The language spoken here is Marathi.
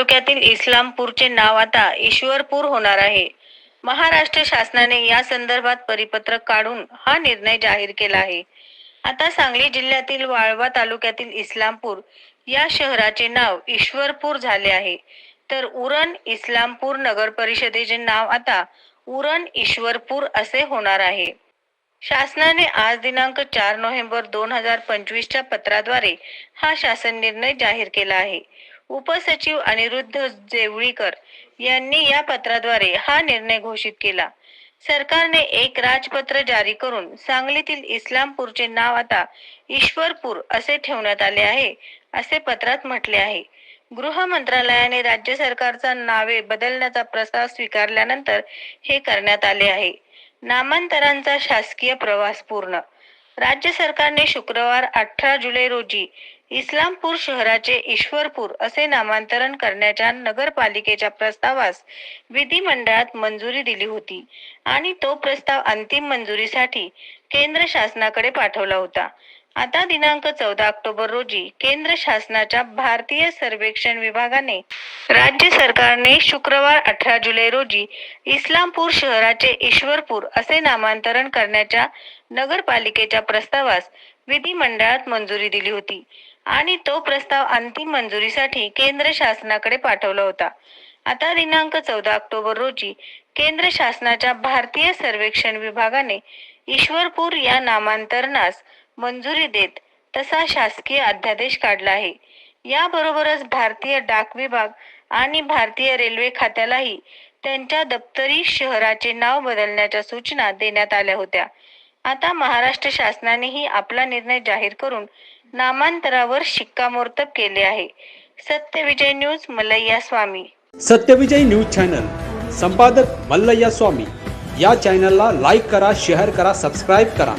तालुक्यातील इस्लामपूरचे नाव आता ईश्वरपूर होणार आहे. महाराष्ट्र शासनाने या संदर्भात परिपत्रक काढून हा निर्णय जाहीर केला आहे. आता सांगली जिल्ह्यातील वाळवा तालुक्यातील इस्लामपूर या शहराचे नाव ईश्वरपूर झाले आहे. तर उरण इस्लामपूर नगर परिषदेचे नाव आता उरण ईश्वरपूर असे होणार आहे. शासनाने आज दिनांक चार नोव्हेंबर दोन हजार पंचवीसच्या पत्राद्वारे हा शासन निर्णय जाहीर केला आहे. उपसचिव अनिरुद्ध जेवळीकर यांनी या पत्राद्वारे हा निर्णय घोषित केला. सरकारने एक राजपत्र जारी करून सांगलीतील इस्लामपूरचे नाव आता ईश्वरपूर असे ठेवण्यात आले आहे असे पत्रात म्हटले आहे. गृह मंत्रालयाने राज्य सरकारचा नावे बदलण्याचा प्रस्ताव स्वीकारल्यानंतर हे करण्यात आले आहे. नामांतरांचा शासकीय प्रवास पूर्ण राज्य सरकारने शुक्रवार अठरा जुलै रोजी इस्लामपूर शहराचे ईश्वरपूर असे नामांतरण करण्याच्या नगरपालिकेच्या प्रस्तावास विधिमंडळात मंजुरी दिली होती आणि तो प्रस्ताव अंतिम मंजुरीसाठी केंद्र शासनाकडे पाठवला होता. आता दिनांक चौदा ऑक्टोबर रोजी केंद्र शासनाच्या भारतीय सर्वेक्षण विभागाने राज्य सरकारने शुक्रवार अठरा जुलै रोजी इस्लामपूर शहराचे ईश्वरपूर असे नामांतरण करण्याच्या नगरपालिकेच्या प्रस्तावास विधिमंडळात मंजुरी दिली होती. आणि तो प्रस्ताव अंतिम मंजुरीसाठी केंद्र शासनाकडे पाठवला होता. आता दिनांक चौदा ऑक्टोबर रोजी केंद्र शासनाच्या भारतीय सर्वेक्षण विभागाने ईश्वरपूर या नामांतरणास मंजुरी देत तसा शासकीय अध्यादेश काढला आहे. याबरोबरच भारतीय डाक विभाग आणि भारतीय रेल्वे खात्यालाही त्यांच्या दप्तरी शहराचे नाव बदलण्याच्या सूचना देण्यात आल्या होत्या. आता महाराष्ट्र शासनानेही आपला निर्णय जाहीर करून नामांतरावर शिक्कामोर्तब केले आहे. Satyavijay news Mallayya Swami. Satyavijay news channel संपादक मल्लय्या स्वामी. या चॅनलला लाईक करा शेअर करा सबस्क्राईब करा.